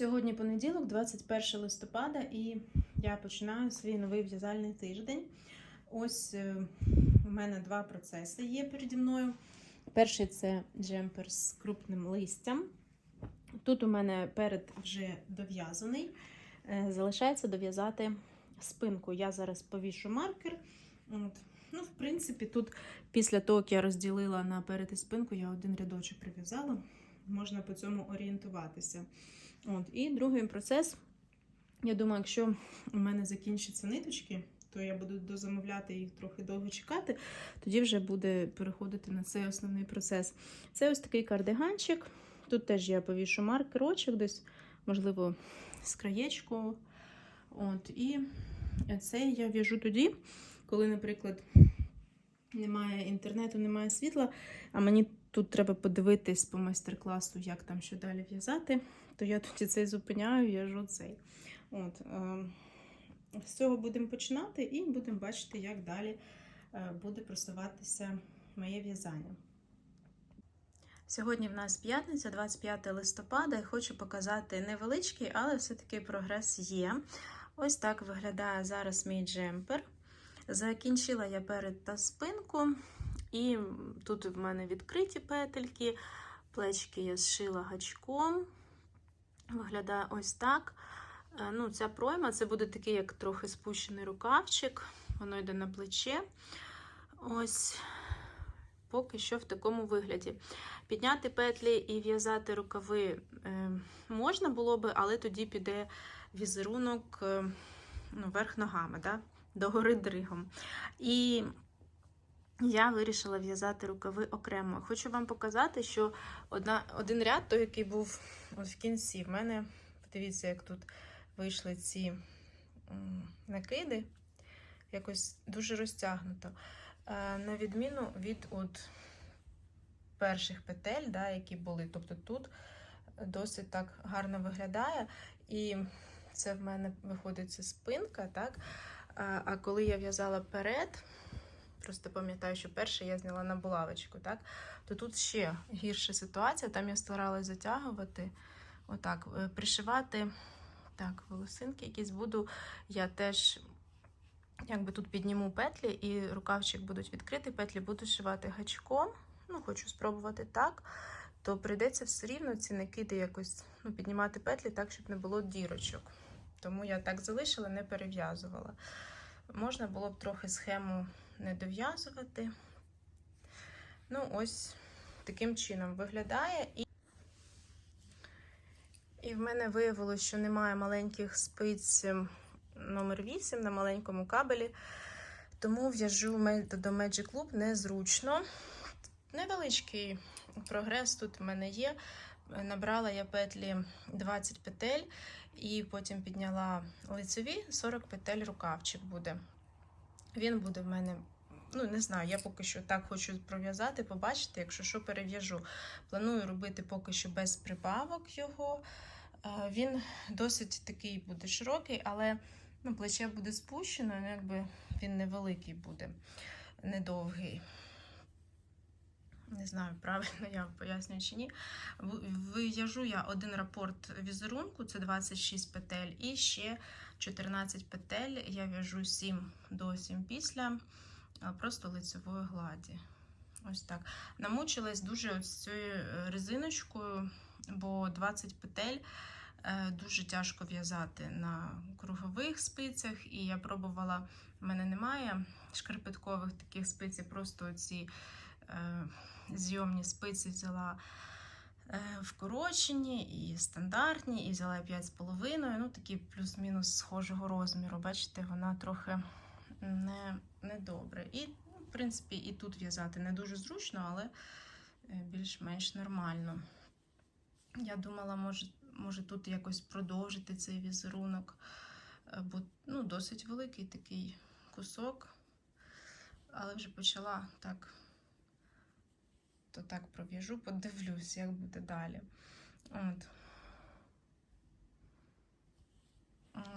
Сьогодні понеділок, 21 листопада, і я починаю свій новий в'язальний тиждень. Ось е, у мене два процеси є переді мною. Перший це джемпер з крупним листям. Тут у мене перед вже дов'язаний. Е, Залишається дов'язати спинку. Я зараз повішу маркер. От. Ну, в принципі, тут після того, як я розділила на перед і спинку, я один рядочок прив'язала. Можна по цьому орієнтуватися. От. І другий процес. Я думаю, якщо у мене закінчаться ниточки, то я буду дозамовляти їх трохи довго чекати, тоді вже буде переходити на цей основний процес. Це ось такий кардиганчик. Тут теж я повішу маркерочок, десь, можливо, з краєчку. От. І це я в'яжу тоді, коли, наприклад, немає інтернету, немає світла, а мені тут треба подивитись по майстер-класу, як там що далі в'язати, то я тоді цей зупиняю, в'яжу цей. От, е, з цього будемо починати і будемо бачити, як далі е, буде просуватися моє в'язання. Сьогодні в нас п'ятниця, 25 листопада, і хочу показати невеличкий, але все-таки прогрес є. Ось так виглядає зараз мій джемпер. Закінчила я перед та спинку, і тут в мене відкриті петельки, плечки я зшила гачком. Виглядає ось так. Ну, Ця пройма це буде такий, як трохи спущений рукавчик, воно йде на плече. Ось поки що в такому вигляді. Підняти петлі і в'язати рукави е, можна було би, але тоді піде візерунок е, ну, верх ногами, да? Догори дригом. І я вирішила в'язати рукави окремо. Хочу вам показати, що одна, один ряд, той, який був от в кінці, в мене, подивіться, як тут вийшли ці накиди, якось дуже розтягнуто. Е, на відміну від от перших петель, да, які були. Тобто тут досить так гарно виглядає. І це в мене виходить спинка, так? А, коли я в'язала перед, просто пам'ятаю, що перше я зняла на булавочку, так? То тут ще гірша ситуація. Там я старалась затягувати, отак, е, пришивати так, волосинки якісь буду. Я теж якби тут підніму петлі, і рукавчик будуть відкриті, петлі буду шивати гачком. Ну, хочу спробувати так. То прийдеться все рівно ці накиди якось ну, піднімати петлі так, щоб не було дірочок. Тому я так залишила, не перев'язувала. Можна було б трохи схему не дов'язувати. Ну, ось таким чином виглядає. І і в мене виявилося, що немає маленьких спиць номер 8 на маленькому кабелі. Тому в'яжу методом Magic Loop незручно. Невеличкий прогрес тут в мене є. Набрала я петлі 20 петель, і потім підняла лицеві 40 петель рукавчик буде. Він буде в мене, ну, не знаю, я поки що так хочу пров'язати, побачити, якщо що перев'яжу. Планую робити поки що без прибавок його. Він досить такий буде широкий, але ну, плече буде спущено, ну, якби він невеликий буде, недовгий. Не знаю, правильно я пояснюю чи ні. Вив'яжу я один рапорт візерунку, це 26 петель, і ще 14 петель. Я в'яжу 7 до 7 після просто лицевої гладі. Ось так. Намучилась дуже ось цією резиночкою, бо 20 петель дуже тяжко в'язати на кругових спицях. І я пробувала, в мене немає шкарпеткових таких спиць, просто ці зйомні спиці взяла вкорочені і стандартні, і взяла 5,5. Ну, такі плюс-мінус схожого розміру. Бачите, вона трохи не, не добре. І, в принципі, і тут в'язати не дуже зручно, але більш-менш нормально. Я думала, може, може тут якось продовжити цей візерунок, бо ну, досить великий такий кусок, але вже почала так то так пров'яжу, подивлюсь, як буде далі. От.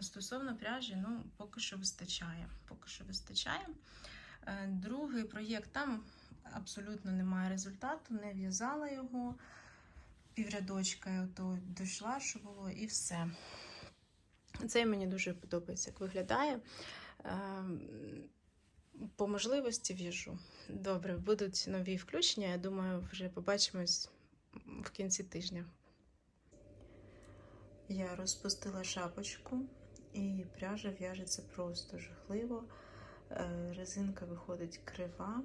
Стосовно пряжі, ну, поки що вистачає. Поки що вистачає. Е, другий проєкт, там абсолютно немає результату, не в'язала його. піврядочка ото дійшла, що було, і все. Це мені дуже подобається, як виглядає. По можливості в'яжу. Добре, будуть нові включення. Я думаю, вже побачимось в кінці тижня. Я розпустила шапочку, і пряжа в'яжеться просто жахливо. Е, Резинка виходить крива.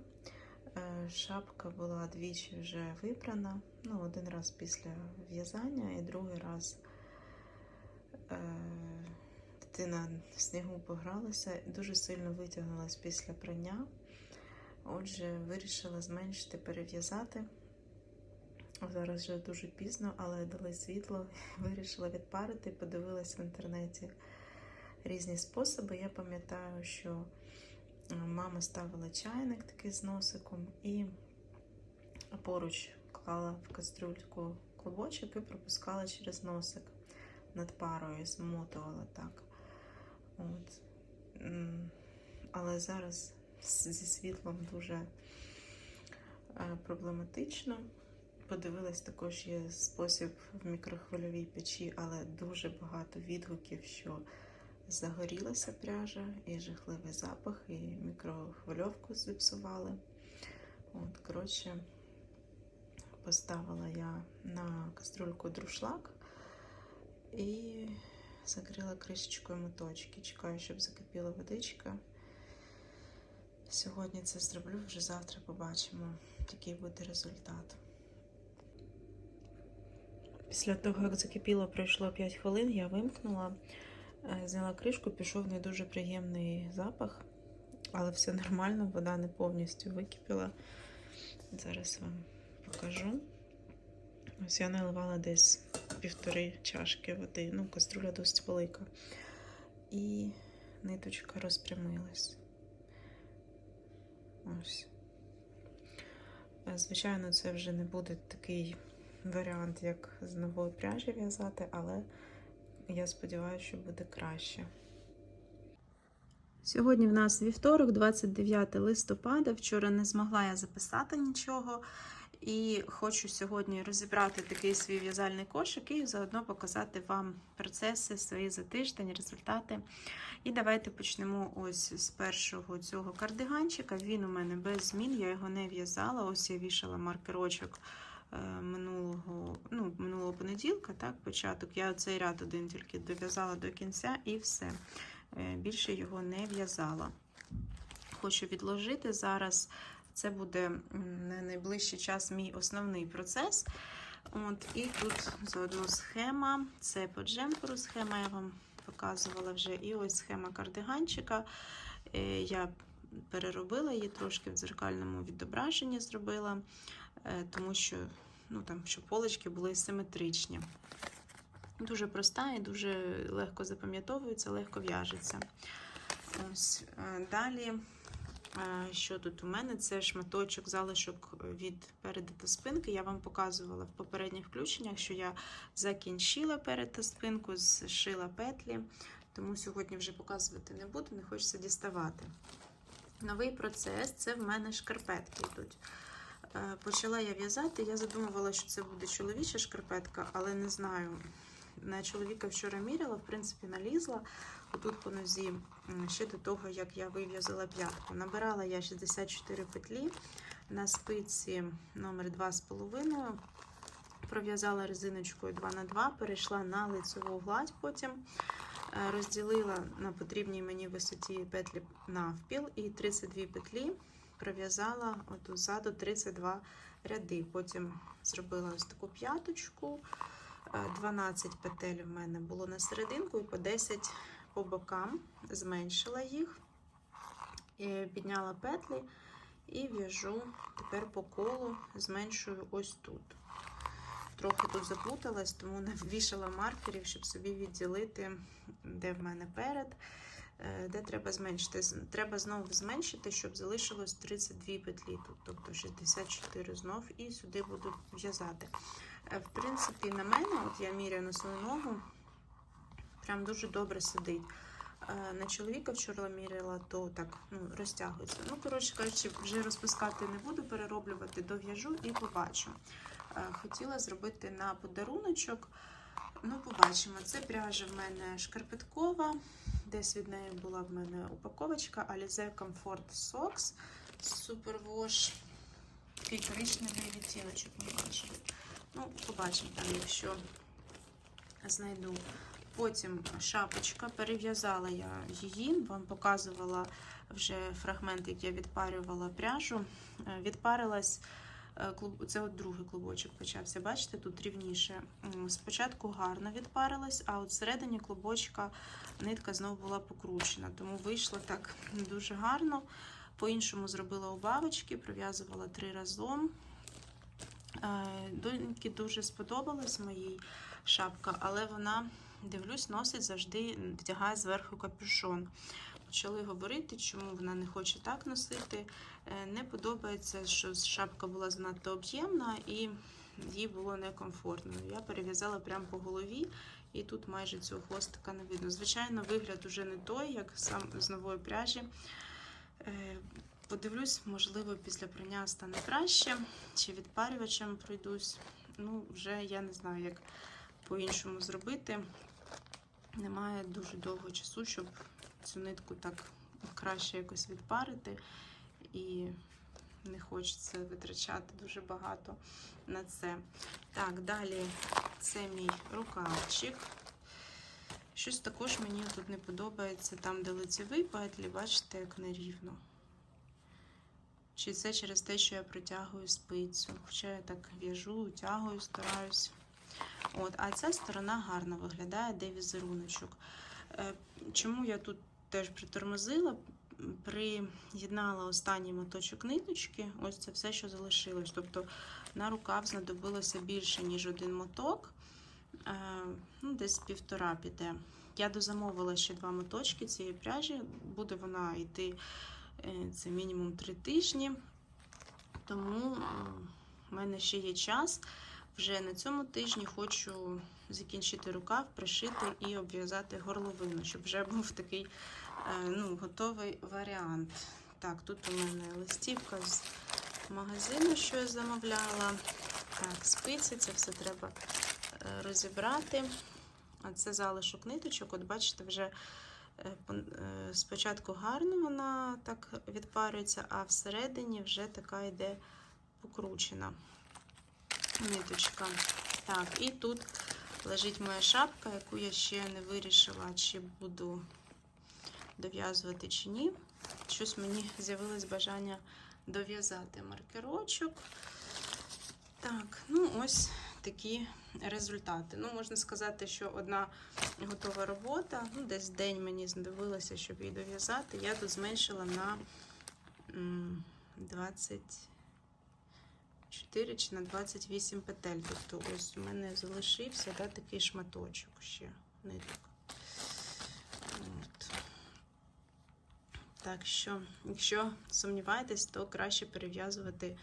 Е, Шапка була двічі вже випрана. Ну, один раз після в'язання і другий раз е, дитина в снігу погралася, дуже сильно витягнулася після прання. Отже, вирішила зменшити, перев'язати. Зараз вже дуже пізно, але дали світло, вирішила відпарити, подивилась в інтернеті різні способи. Я пам'ятаю, що е, мама ставила чайник такий з носиком і поруч клала в кастрюльку клубочок і пропускала через носик над парою змотувала так. От. Але зараз зі світлом дуже е, проблематично. Подивилась також є спосіб в мікрохвильовій печі, але дуже багато відгуків, що загорілася пряжа, і жахливий запах, і мікрохвильовку зіпсували. От, коротше, поставила я на кастрюльку друшлак і закрила кришечкою моточки. Чекаю, щоб закипіла водичка. Сьогодні це зроблю, вже завтра побачимо, який буде результат. Після того, як закипіло, пройшло 5 хвилин, я вимкнула, е, зняла кришку, пішов не дуже приємний запах, але все нормально, вода не повністю википіла. Зараз вам покажу. Ось я наливала десь півтори чашки води, ну, каструля досить велика. І ниточка розпрямилась. Ось. Е, Звичайно, це вже не буде такий варіант, як з нової пряжі в'язати, але я сподіваюся, що буде краще. Сьогодні в нас вівторок, 29 листопада. Вчора не змогла я записати нічого. І хочу сьогодні розібрати такий свій в'язальний кошик і заодно показати вам процеси свої за тиждень, результати. І давайте почнемо ось з першого цього кардиганчика. Він у мене без змін, я його не в'язала. Ось я вішала маркерочок е, минулого ну, минулого понеділка, так, початок. Я цей ряд один тільки дов'язала до кінця і все. Е, Більше його не в'язала. Хочу відложити зараз. Це буде на найближчий час мій основний процес. От, І тут заодно схема. Це по джемперу схема, я вам показувала вже. І ось схема кардиганчика. Е, Я переробила її трошки в дзеркальному відображенні зробила, е, тому що, ну, там, щоб полочки були симетричні. Дуже проста і дуже легко запам'ятовується, легко в'яжеться. Ось е, далі. Е, Що тут у мене? Це шматочок залишок від переду та спинки. Я вам показувала в попередніх включеннях, що я закінчила перед та спинку, зшила петлі, тому сьогодні вже показувати не буду, не хочеться діставати. Новий процес це в мене шкарпетки йдуть. Е, Почала я в'язати, я задумувала, що це буде чоловіча шкарпетка, але не знаю. На чоловіка вчора міряла, в принципі, налізла отут по нозі ще до того, як я вив'язала п'ятку. Набирала я 64 петлі на спиці номер 2,5. Пров'язала резиночкою 2х2, перейшла на лицеву гладь потім. Е, Розділила на потрібній мені висоті петлі навпіл і 32 петлі пров'язала отут ззаду 32 ряди. Потім зробила ось таку п'яточку. Е, 12 петель в мене було на серединку і по 10 по бокам. Зменшила їх, підняла петлі і в'яжу тепер по колу, зменшую ось тут. Трохи тут заплуталась, тому навішала маркерів, щоб собі відділити, де в мене перед, е, де треба зменшити. Треба знову зменшити, щоб залишилось 32 петлі тут, тобто 64 знов, і сюди буду в'язати. Е, В принципі, на мене, от я міряю на свою ногу, прям дуже добре сидить. Е, На чоловіка вчора міряла, то так ну, розтягується. Ну, коротше кажучи, вже розпускати не буду, перероблювати, дов'яжу і побачу. Е, Хотіла зробити на подаруночок. Ну, побачимо. Це пряжа в мене шкарпеткова. Десь від неї була в мене упаковочка Alize Comfort Socks Superwash. Такий коричневий відтіночок ми бачимо. Ну, побачимо там, якщо знайду. Потім шапочка, перев'язала я її, вам показувала вже фрагмент, як я відпарювала пряжу. Е, Відпарилась, е, це от другий клубочок почався. Бачите, тут рівніше. Спочатку гарно відпарилась, а от всередині клубочка нитка знову була покручена, тому вийшло так дуже гарно. По-іншому зробила убавочки, прив'язувала три разом. Е, Доньки дуже сподобалась моїй шапка, але вона, дивлюсь, носить завжди, вдягає зверху капюшон. Почали говорити, чому вона не хоче так носити. Е, Не подобається, що шапка була занадто об'ємна і їй було некомфортно. Я перев'язала прямо по голові, і тут майже цього хвостика не видно. Звичайно, вигляд уже не той, як сам з нової пряжі. Е, Подивлюсь, можливо, після прання стане краще, чи відпарювачем пройдусь. Ну, вже я не знаю, як по-іншому зробити. Немає дуже довго часу, щоб цю нитку так краще якось відпарити. І не хочеться витрачати дуже багато на це. Так, далі це мій рукавчик. Щось також мені тут не подобається, там, де лицевий петлі, бачите, як нерівно. Чи це через те, що я протягую спицю. Хоча я так в'яжу, утягую, стараюсь. От, а ця сторона гарно виглядає, де візеруночок. Е, Чому я тут теж притормозила? Приєднала останній моточок ниточки, ось це все, що залишилось. Тобто на рукав знадобилося більше, ніж один моток, Е, ну, десь півтора піде. Я дозамовила ще два моточки цієї пряжі, буде вона йти е, це мінімум три тижні. Тому в мене ще є час. Вже на цьому тижні хочу закінчити рукав, пришити і обв'язати горловину, щоб вже був такий е, ну, готовий варіант. Так, тут у мене листівка з магазину, що я замовляла. Так, спиці, це все треба е, розібрати. А це залишок ниточок. От бачите, вже е, спочатку гарно вона так відпарюється, а всередині вже така йде покручена ниточка. Так, і тут лежить моя шапка, яку я ще не вирішила, чи буду дов'язувати чи ні. Щось мені з'явилось бажання дов'язати маркерочок. Так, ну ось такі результати. Ну, можна сказати, що одна готова робота. Ну, Десь день мені знадобилося, щоб її дов'язати. Я тут зменшила на 20. 4 чи на 28 петель. Тобто, ось у мене залишився да, такий шматочок ще. ниток. От. Так що, якщо сумніваєтесь, то краще перев'язувати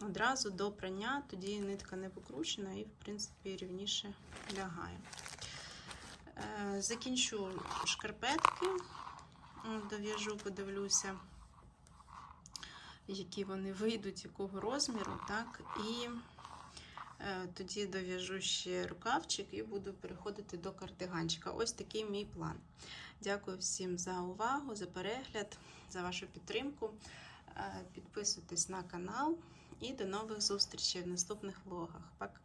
одразу до прання, тоді нитка не покручена і, в принципі, рівніше лягає. Е, закінчу шкарпетки, дов'яжу, подивлюся які вони вийдуть, якого розміру. так, І е, тоді дов'яжу ще рукавчик і буду переходити до кардиганчика. Ось такий мій план. Дякую всім за увагу, за перегляд, за вашу підтримку. Е, Підписуйтесь на канал і до нових зустрічей в наступних влогах. Пак-